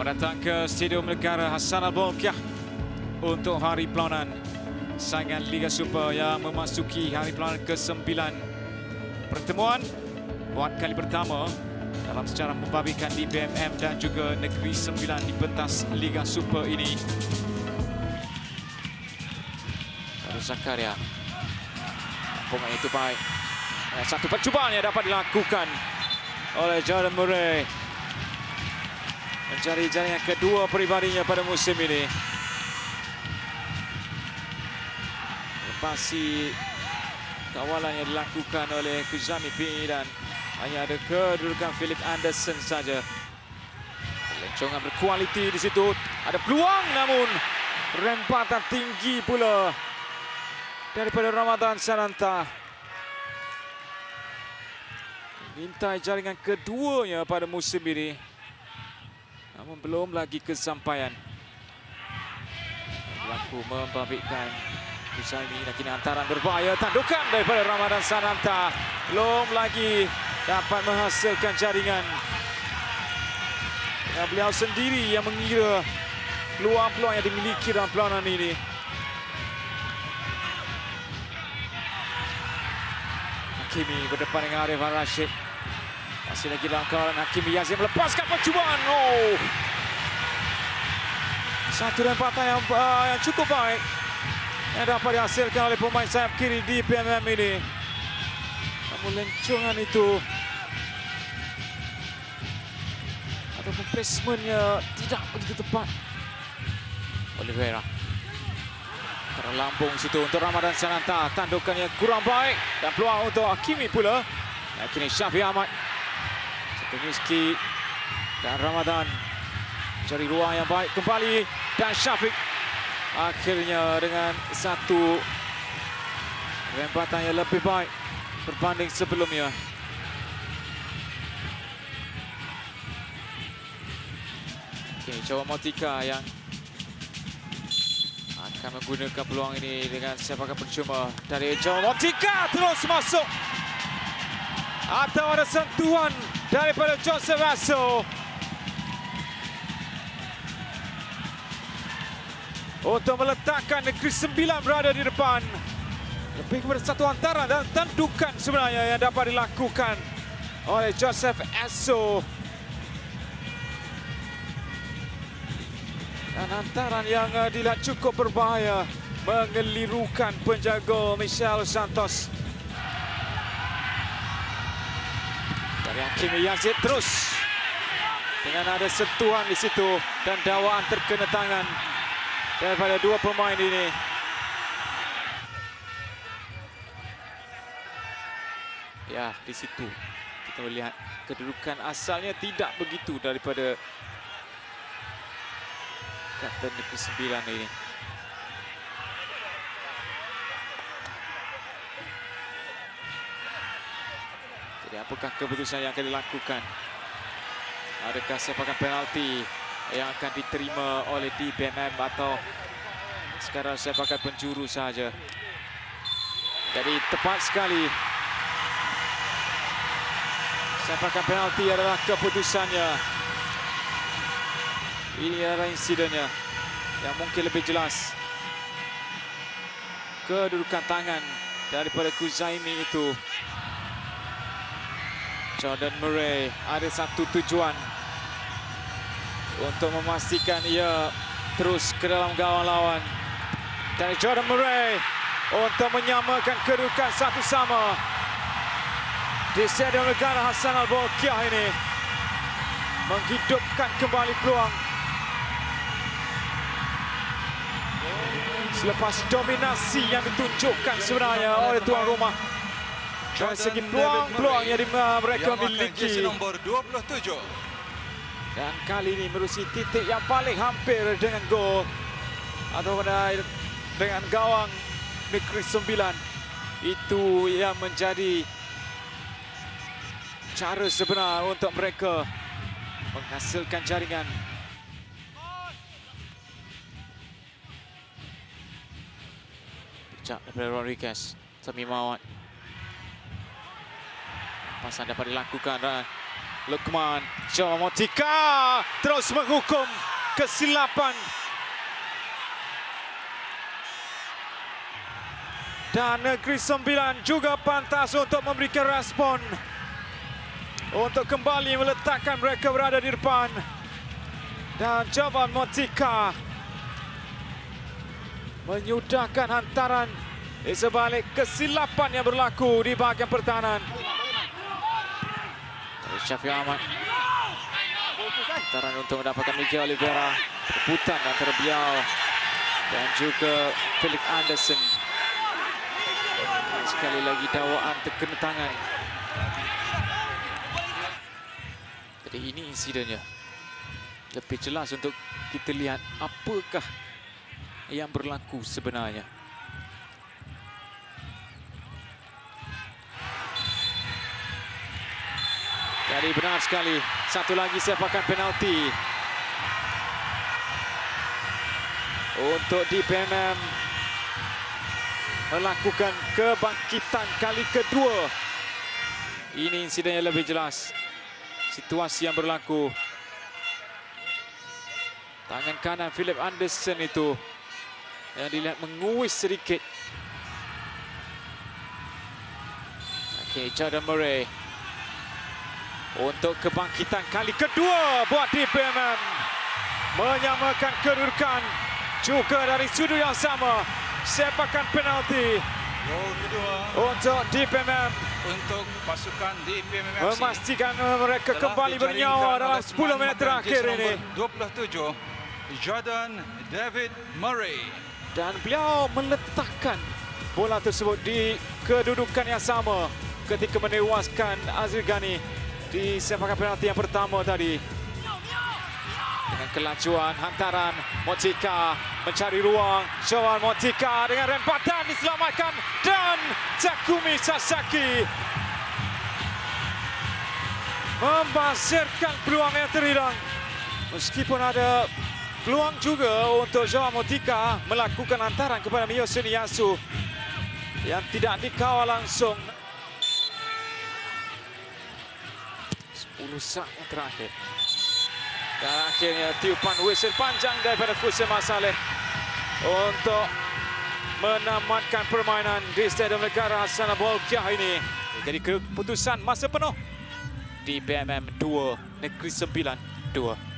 Selamat datang ke Stadium Negara Hassan Al-Bolkiah untuk hari pelawanan saingan Liga Super yang memasuki hari pelawanan ke-9. Pertemuan buat kali pertama dalam sejarah membabikan di BMM dan juga Negeri Sembilan di pentas Liga Super ini. Baru Zakaria. Pemain itu baik. Eh, Satu percubaan yang dapat dilakukan oleh Jordan Murray mencari jaringan kedua peribadinya pada musim ini. Lepasi kawalan yang dilakukan oleh Kuzami P dan hanya ada kedudukan Philip Anderson saja. Lencongan berkualiti di situ. Ada peluang namun rempatan tinggi pula daripada Ramadan Sananta. Mintai jaringan keduanya pada musim ini. Namun belum lagi kesampaian. Berlaku membabitkan Kusaimi dan kini hantaran berbahaya. Tandukan daripada Ramadan Sananta. Belum lagi dapat menghasilkan jaringan. Dan beliau sendiri yang mengira peluang-peluang yang dimiliki dalam pelawanan ini. Hakimi berdepan dengan Arif Al-Rashid. Masih lagi dalam kawalan Hakimi Yazid melepaskan percubaan. Oh. Satu rempatan yang, uh, yang cukup baik yang dapat dihasilkan oleh pemain sayap kiri di PMM ini. Namun lencongan itu ataupun placementnya tidak begitu tepat. Oliveira terlambung situ untuk Ramadan Sananta. Tandukan yang kurang baik dan peluang untuk Hakimi pula. Kini Syafiq Ahmad Miski dan Ramadan cari ruang yang baik kembali dan Syafiq akhirnya dengan satu rempatan yang lebih baik berbanding sebelumnya. Okay, Jawa Motika yang akan menggunakan peluang ini dengan sepakan percuma dari Jawa Motika terus masuk atau ada sentuhan daripada Joseph Asso. Untuk meletakkan Negeri Sembilan berada di depan. Lebih kepada satu antara dan tandukan sebenarnya yang dapat dilakukan oleh Joseph Asso. Dan antaran yang dilihat cukup berbahaya mengelirukan penjaga Michel Santos. Dari Hakimi Yazid terus dengan ada sentuhan di situ dan dakwaan terkena tangan daripada dua pemain ini. Ya, di situ kita melihat kedudukan asalnya tidak begitu daripada Kapten Negeri Sembilan ini. Jadi apakah keputusan yang akan dilakukan? Adakah sepakan penalti yang akan diterima oleh DPMM atau sekarang sepakan penjuru saja? Jadi tepat sekali. Sepakan penalti adalah keputusannya. Ini adalah insidennya yang mungkin lebih jelas. Kedudukan tangan daripada Kuzaimi itu Jordan Murray ada satu tujuan untuk memastikan ia terus ke dalam gawang lawan. Dan Jordan Murray untuk menyamakan kedudukan satu sama di Stadium Negara Hassan Al-Bolkiah ini. Menghidupkan kembali peluang. Selepas dominasi yang ditunjukkan sebenarnya oleh tuan rumah. Dari segi peluang-peluang yang mereka miliki. nombor 27. Dan kali ini merusi titik yang paling hampir dengan gol. Atau dengan gawang Negeri Sembilan. Itu yang menjadi cara sebenar untuk mereka menghasilkan jaringan. Bijak daripada Rodriguez. Sami Mawat. Pasan dapat dilakukan dan Lukman Jawa Motika terus menghukum kesilapan. Dan Negeri Sembilan juga pantas untuk memberikan respon. Untuk kembali meletakkan mereka berada di depan. Dan Jawa Motika menyudahkan hantaran di sebalik kesilapan yang berlaku di bahagian pertahanan. Syafiq Ahmad. Hantaran untuk mendapatkan Miguel Oliveira. Rebutan antara beliau dan juga Philip Anderson. Sekali lagi dakwaan terkena tangan. Jadi ini insidennya. Lebih jelas untuk kita lihat apakah yang berlaku sebenarnya. Jadi benar sekali. Satu lagi sepakan penalti. Untuk di PMM melakukan kebangkitan kali kedua. Ini insiden yang lebih jelas. Situasi yang berlaku. Tangan kanan Philip Anderson itu yang dilihat menguis sedikit. Okey, Jordan Murray untuk kebangkitan kali kedua buat DPMM menyamakan kedudukan juga dari sudut yang sama. Sepakan penalti. Gol kedua untuk DPMM untuk pasukan DPM FC. memastikan mereka kembali bernyawa dalam oleh 10 pemain minit terakhir ini. nombor 27 Jordan David Murray. dan beliau meletakkan bola tersebut di kedudukan yang sama ketika menewaskan Azri Ghani di sepakan penalti yang pertama tadi. Dengan kelajuan hantaran Motika mencari ruang. Johan Motika dengan rempatan diselamatkan dan Takumi Sasaki membasirkan peluang yang terhilang. Meskipun ada peluang juga untuk Johan Motika melakukan hantaran kepada Miyosuni Yasu yang tidak dikawal langsung. 10 saat yang terakhir. Dan akhirnya tiupan whistle panjang daripada Fusen Masaleh untuk menamatkan permainan di Stadium Negara Hasanah Bolkiah ini. Jadi keputusan masa penuh di BMM 2 Negeri Sembilan 2.